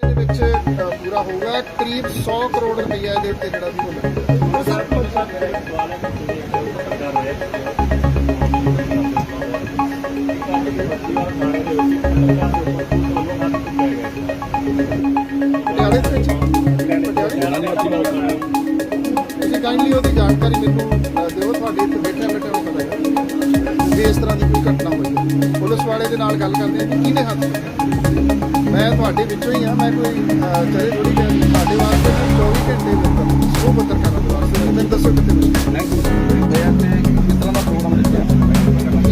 ਇਹਦੇ ਵਿੱਚ ਅ, ਪੂਰਾ ਹੋਊਗਾ ਕਰੀਬ 100 ਕਰੋੜ ਰੁਪਈਆ ਇਹਦੇ ਉੱਤੇ ਜਿਹੜਾ ਵੀ ਉਹ ਲੱਗੇਗਾ ਪਟਿਆਲੇ ਦੇ ਵਿੱਚ। ਪਟਿਆਲੇ ਤੁਸੀਂ ਕਾਈਂਡਲੀ ਉਹਦੀ ਜਾਣਕਾਰੀ ਮੈਨੂੰ ਦਿਓ। ਤੁਹਾਡੇ ਇੱਥੇ ਬੈਠੇ ਬੈਠੇ ਨੂੰ ਪਤਾ ਹੈ ਵੀ ਇਸ ਤਰ੍ਹਾਂ ਦੀ ਕੋਈ ਘਟਨਾ ਹੋਈ ਪੁਲਿਸ ਵਾਲੇ ਦੇ ਨਾਲ ਗੱਲ ਕਰਦੇ ਆ ਕਿ ਕਿਹਨੇ ਹੱਥ ਮੈਂ ਤੁਹਾਡੇ ਵਿੱਚੋਂ ਹੀ ਆ ਮੈਂ ਕੋਈ ਅ, ਚਾਹੇ ਥੋੜੀ ਕਿ ਸਾਡੇ ਵਾਸਤੇ ਤਾਂ 24 ਘੰਟੇ ਵਿੱਚ ਉਹ ਪੱਤਰਕਾਰਾਂ ਦੇ ਵਾਸਤੇ ਮੈਨੂੰ ਦੱਸੋ ਕਿੱਥੇ ਮਿਲੀ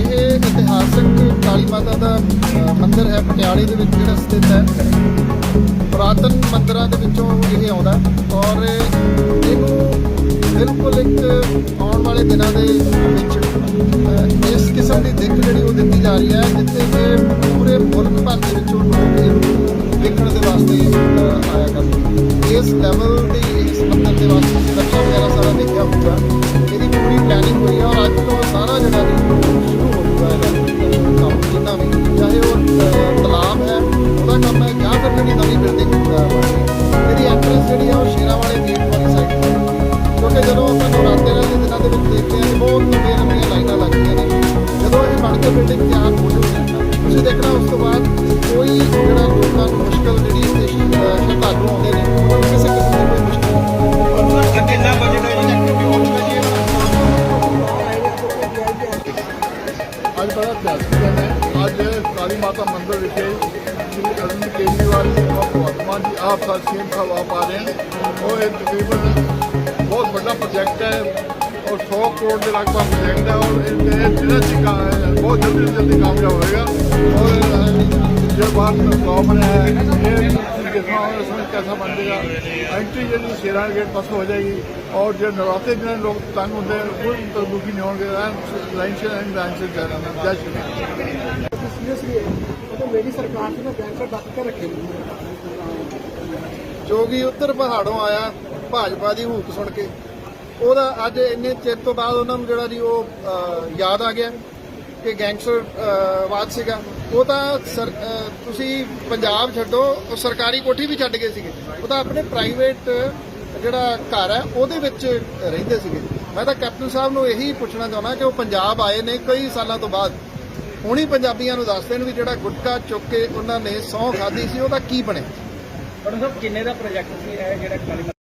ਇਹ ਇਤਿਹਾਸਕ ਕਾਲੀ ਮਾਤਾ ਦਾ ਅ, ਮੰਦਿਰ ਹੈ ਪਟਿਆਲੇ ਦੇ ਵਿੱਚ ਜਿਹੜਾ ਸਥਿਤ ਹੈ। ਪੁਰਾਤਨ ਮੰਦਰਾਂ ਦੇ ਵਿੱਚੋਂ ਇਹ ਆਉਂਦਾ ਔਰ ਇਹਨੂੰ ਬਿਲਕੁਲ ਇੱਕ ਆਉਣ ਵਾਲੇ ਦਿਨਾਂ ਦੇ ਵਿੱਚ ਇਸ ਕਿਸਮ ਦੀ ਦਿੱਖ ਜਿਹੜੀ ਉਹ ਦਿੱਤੀ ਜਾ ਰਹੀ ਹੈ ਜਿੱਥੇ ਕਿ ਭਰ ਦੇ ਵਿੱਚ ਲੋਕ ਇਹਨੂੰ ਦੇਖਣ ਦੇ ਵਾਸਤੇ ਆਇਆ ਕਰਦੇ ਇਸ ਲੈਵਲ ਦੀ ਇਸ ਪੱਧਰ ਦੇ ਵਾਸਤੇ ਸੁਰੱਖਿਆ ਵਗੈਰਾ ਸਾਰਾ ਦੇਖਿਆ ਹੋਊਗਾ। ਇਹਦੀ ਪੂਰੀ ਪਲੈਨਿੰਗ ਹੋਈ ਹੈ ਔਰ ਅੱਜ ਤੋਂ ਸਾਰਾ ਜਿਹੜਾ ਵੀ ਸ਼ੁਰੂ ਹੋ ਚੁੱਕਾ ਇਹਦਾ, ਕੰਮ ਜਿੰਨਾ ਵੀ, ਚਾਹੇ ਉਹ ਤਲਾਬ ਹੈ, ਉਹਦਾ ਕੰਮ ਹੈ ਜਾਂ ਫਿਰ ਜਿਹੜੀ ਨਵੀਂ ਬਿਲਡਿੰਗ ਇਹਦੀ ਐਂਟਰੈਂਸ ਜਿਹੜੀ ਆ ਉਹ ਸ਼ੇਰਾਂ ਵਾਲੇ ਗੇਟ ਵਾਲੀ ਸਾਈਡ ਕਿਉਂਕਿ ਜਦੋਂ ਆਪਾਂ ਨਵਰਾਤਰਿਆਂ ਦੇ ਦਿਨਾਂ ਦੇ ਵਿੱਚ ਦੇਖਦੇ ਹਾਂ ਬਹੁਤ ਲੰਬੀਆਂ ਲੰਬੀਆਂ ਲਾਈਨਾਂ ਲੱਗਦੀਆਂ ਨੇ। ਜਦੋਂ ਇਹ ਬਣ ਕੇ ਬਿਲਡਿੰਗ ਤਿਆਰ ਹੋ ਜਾਊਗੀ ਤੁਸੀਂ ਦੇਖਣਾ ਉਸ ਤੋਂ ਬਾਅਦ ਕੋਈ ਜਿਹੜਾ ਲੋਕਾਂ ਨੂੰ ਮੁਸ਼ਕਲ ਜਿਹੜੀ ਇਸ ਤੇ ਸ਼ਰਧਾਲੂ ਆਉਂਦੇ ਨੇ ਉਹਨਾਂ ਨੂੰ ਕਿਸੇ ਕਿਸਮ ਦੀ ਕੋਈ ਮੁਸ਼ਕਲ ਨਹੀਂ ਕਿੰਨਾ ਬਜਟ ਹੈ ਜੀ ਅੱਜ ਬੜਾ ਇਤਿਹਾਸਕ ਦਿਨ ਹੈ ਅੱਜ ਕਾਲੀ ਮਾਤਾ ਮੰਦਿਰ ਵਿਖੇ ਸ਼੍ਰੀ ਅਰਵਿੰਦ ਕੇਜਰੀਵਾਲ ਜੀ ਔਰ ਭਗਵੰਤ ਜੀ ਆਪ ਸਾਥ ਸੀਐਮ ਸਾਹਿਬ ਆਪ ਆ ਰਹੇ ਹਨ ਉਹ ਇਹ ਤਕਰੀਬਨ ਬਹੁਤ ਵੱਡਾ ਪ੍ਰੋਜੈਕਟ ਹੈ ਔਰ 100 ਕਰੋੜ ਦੇ ਲਗਭਗ ਪ੍ਰੋਜੈਕਟ ਹੈ ਔਰ ਇਹ ਜਿਹੜਾ ਚਿਕਾ ਬਹੁਤ ਜਲਦੀ ਤੋਂ ਜਲਦੀ ਕਾਮਯਾਬ ਹੋਏਗਾ ਔਰ ਜੋ ਬਾਤ ਗਵਰਨਮੈਂਟ ਹੈ ਇਹ कैसा बन जाएगा एंट्री जी शेरा गेट पासों हो जाएगी और जो नवरात्रे जिन्हें लोग तंग होंगे वो दुखी नहीं होंगे लाइन से लाइन बैंक से जा रहा जय श्री जो कि उत्तर पहाड़ों आया भाजपा की हूक सुन के ਉਹਦਾ ਅੱਜ ਇੰਨੇ ਚਿਰ ਤੋਂ ਬਾਅਦ ਉਹਨਾਂ ਨੂੰ ਜਿਹੜਾ ਜੀ ਉਹ ਯਾਦ ਆ ਗਿਆ ਕਿ ਗੈਂਗਸਟਰ ਅਹ, ਸੀਗਾ। ਉਹ ਤਾਂ ਤੁਸੀਂ ਪੰਜਾਬ ਛੱਡੋ ਉਹ ਸਰਕਾਰੀ ਕੋਠੀ ਵੀ ਛੱਡ ਗਏ ਸੀਗੇ। ਉਹ ਤਾਂ ਆਪਣੇ ਪ੍ਰਾਈਵੇਟ ਜਿਹੜਾ ਘਰ ਹੈ ਉਹਦੇ ਵਿੱਚ ਰਹਿੰਦੇ ਸੀਗੇ। ਮੈਂ ਤਾਂ ਕੈਪਟਨ ਸਾਹਿਬ ਨੂੰ ਇਹੀ ਪੁੱਛਣਾ ਚਾਹੁੰਦਾ ਕਿ ਉਹ ਪੰਜਾਬ ਆਏ ਨੇ ਕਈ ਸਾਲਾਂ ਤੋਂ ਬਾਅਦ। ਹੁਣੀ ਪੰਜਾਬੀਆਂ ਨੂੰ ਦੱਸ ਦੇਣ ਵੀ ਜਿਹੜਾ ਗੁਟਕਾ ਚੁੱਕ ਕੇ ਉਹਨਾਂ ਨੇ ਸਹੁੰ ਖਾਧੀ ਸੀ ਉਹਦਾ ਕੀ ਬਣਿਆ? ਪਰ ਸਭ ਕਿੰਨੇ ਦਾ ਪ੍ਰੋਜੈਕਟ ਸੀ ਇਹ ਜਿਹੜਾ